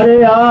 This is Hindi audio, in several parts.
અરે આ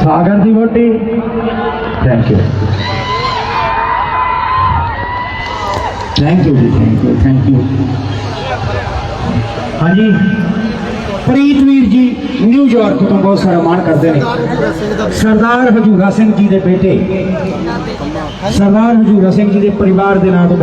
सागर की बोटी थैंक यू थैंक यू जी थैंक यू थैंक यू हाँ जी। प्रीतवीर जी न्यूयॉर्क तो बहुत सारा मान करते हैं। सरदार हजूरा सिंह जी के बेटे। सरदार हजूरा सिंह जी के परिवार के ना तो